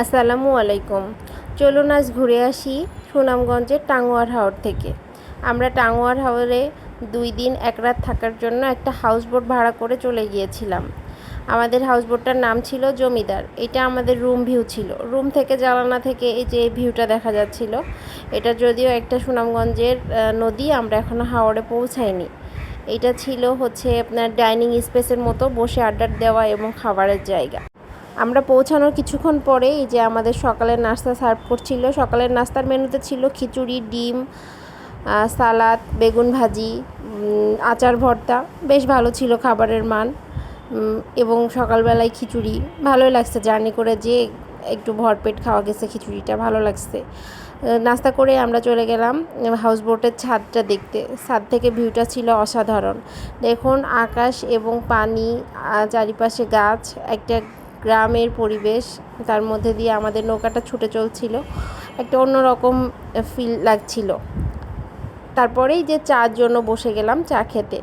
আসসালামু আলাইকুম। চলুন আজ ঘুরে আসি সুনামগঞ্জের টাঙ্গুয়ার হাওর থেকে। আমরা টাঙ্গুয়ার হাওরে দুই দিন এক রাত থাকার জন্য একটা হাউস বোট ভাড়া করে চলে গিয়েছিলাম। আমাদের হাউস বোটটার নাম ছিল জমিদার। এটা আমাদের রুম ভিউ ছিল। রুম থেকে জানালা থেকে এই যে ভিউটা দেখা যাচ্ছিল, এটা যদিও একটা সুনামগঞ্জের নদী, আমরা এখনও হাওড়ে পৌঁছাইনি। এটা ছিল হচ্ছে আপনার ডাইনিং স্পেসের মতো বসে আড্ডা দেওয়া এবং খাবারের জায়গা। আমরা পৌঁছানোর কিছুক্ষণ পরে এই যে আমাদের সকালের নাস্তা সার্ভ করছিল, সকালের নাস্তার মেনুতে ছিল খিচুড়ি, ডিম সালাদ, বেগুন ভাজি আচার ভর্তা। বেশ ভালো ছিল খাবারের মান এবং সকালবেলায় খিচুড়ি। ভালোই লাগছে জার্নি করে যে একটু ভরপেট খাওয়া গেছে খিচুড়িটা, ভালো লাগছে। নাস্তা করে আমরা চলে গেলাম হাউস বোটের ছাদটা দেখতে। ছাদ থেকে ভিউটা ছিল অসাধারণ। দেখুন, আকাশ এবং পানি চারিপাশে গাছ, একটা গ্রামের পরিবেশ, তার মধ্যে দিয়ে আমাদের নৌকাটা ছুটে চলছিল। একটা অন্যরকম ফিল লাগছিল। তারপরেই যে চার জন্য বসে গেলাম চা খেতে।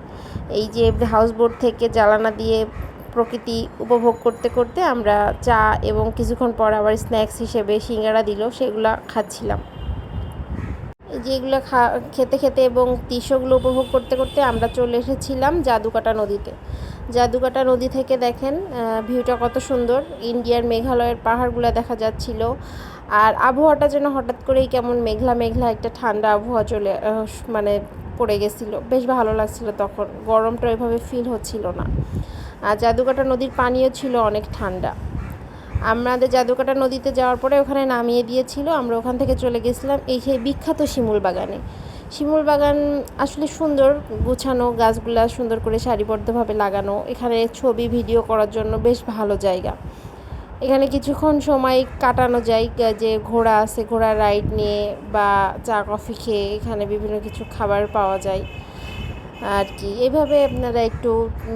এই যে হাউস বোট থেকে জ্বালানা দিয়ে প্রকৃতি উপভোগ করতে করতে আমরা চা এবং কিছুক্ষণ পর আবার স্ন্যাক্স হিসেবে সিঙ্গারা দিল, সেগুলো খাচ্ছিলাম। এই যে খা, খেতে খেতে এবং দৃশ্যগুলো উপভোগ করতে করতে আমরা চলে এসেছিলাম জাদুকাটা নদীতে। জাদুকাটা নদী থেকে দেখেন ভিউটা কত সুন্দর। ইন্ডিয়ার মেঘালয়ের পাহাড়গুলো দেখা যাচ্ছিল। আর আবহাওয়াটা যেন হঠাৎ করেই কেমন মেঘলা মেঘলা একটা ঠান্ডা আবহাওয়া চলে মানে পড়ে গেছিল। বেশ ভালো লাগছিল তখন। গরমটা ওইভাবে ফিল হচ্ছিল না। আর জাদুকাটা নদীর পানিও ছিল অনেক ঠান্ডা। আমাদের জাদুকাটা নদীতে যাওয়ার পরে ওখানে নামিয়ে দিয়েছিল। আমরা ওখান থেকে চলে গেছিলাম এই সেই বিখ্যাত শিমুল বাগানে। শিমুল বাগান আসলে সুন্দর গুছানো, গাছগুলা সুন্দর করে সারিবদ্ধভাবে লাগানো। এখানে ছবি, ভিডিও করার জন্য বেশ ভালো জায়গা। এখানে কিছুক্ষণ সময় কাটানো যায় যে ঘোড়া আছে ঘোড়া রাইড নিয়ে বা চা, কফি খেয়ে এখানে বিভিন্ন কিছু খাবার পাওয়া যায় আর কি। এইভাবে আপনারা একটু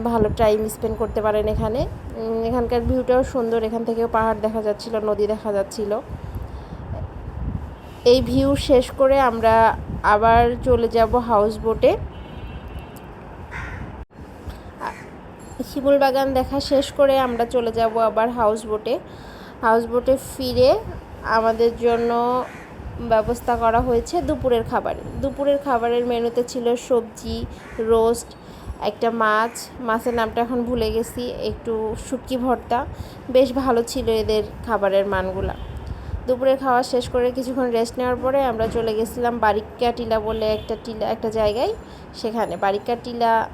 ভালো টাইম স্পেন্ড করতে পারেন এখানে। এখানকার ভিউটাও সুন্দর, এখান থেকেও পাহাড় দেখা যাচ্ছিল, নদী দেখা যাচ্ছিল। এই ভিউ শেষ করে আমরা আবার চলে যাব হাউস বোটে শিমুল বাগান দেখা শেষ করে আমরা চলে যাব আবার হাউস বোটে হাউস বোটে ফিরে আমাদের জন্য ব্যবস্থা করা হয়েছে দুপুরের খাবার। দুপুরের খাবারের মেনুতে ছিল সবজি রোস্ট একটা মাছ। মাছের নামটা এখন ভুলে গেছি, একটু শুটকি ভর্তা। বেশ ভালো ছিল এদের খাবারের মানগুলা। দুপুরে খাওয়া শেষ করে কিছুক্ষণ রেস্ট নেওয়ার পরে আমরা চলে গেছিলাম বারিকা টিলা বলে একটা টিলা, একটা জায়গায়। সেখানে বারিকা টিলা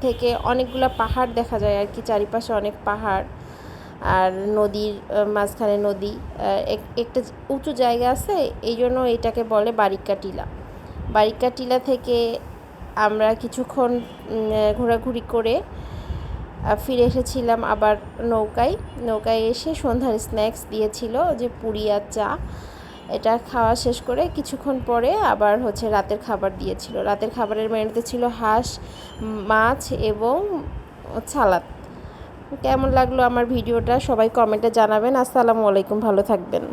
থেকে অনেকগুলো পাহাড় দেখা যায় আর কি, চারিপাশে অনেক পাহাড় আর নদীর মাঝখানে নদী। এক- একটা উঁচু জায়গা আছে, এই জন্য এটাকে বলে বারিকা টিলা। বারিকা টিলা থেকে আমরা কিছুক্ষণ ঘোরাঘুরি করে ফিরে এসেছিলাম আবার নৌকায়। নৌকায় এসে সন্ধ্যার স্ন্যাক্স দিয়েছিল যে পুরি আর চা। এটা খাওয়া শেষ করে কিছুক্ষণ পরে আবার হচ্ছে রাতের খাবার দিয়েছিল। রাতের খাবারের মেনুতে ছিল হাঁস, মাছ এবং সালাদ। কেমন লাগল আমার ভিডিওটা? সবাই কমেন্টে জানাবেন। আসসালামু আলাইকুম। ভালো থাকবেন।